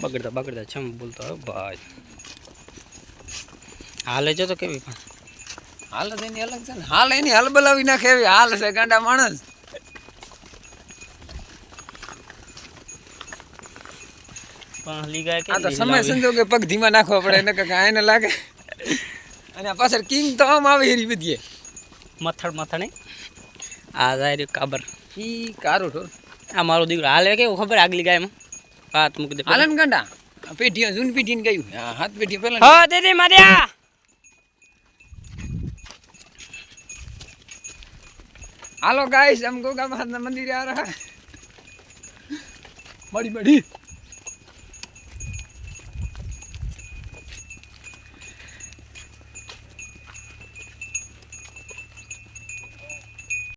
બગડતા બગડતા છમ બોલતો ભાઈ હાલે જો તો કેવી પણ હાલ જ એની અલગ છે ને હાલ એની હાલ બોલાવી નાખે એવી હાલ છે ગાંડા માણસ આ તો સમય સંજોગે પગ ધીમા નાખવા પડે એને કાંઈ આને લાગે અને પાછળ કિંગ તો આમ આવે એરી બધીએ મથડ મથડે આ જાય રહ્યું કાબર. ઈ કારો ઠોર આ મારો દીકરો. હાલે કેવું ખબર આગલી ગાયમાં? હાથ મૂકી દે હાલન ગાંડા. પેઢી જૂન પેઢી ને ગયું. હા હાથ પેઢી પેલા હા દીદી માર્યા હાલો ગાઈસ હમ ગોગા મહારાજ મંદિર આ રહ્યા. બડી બડી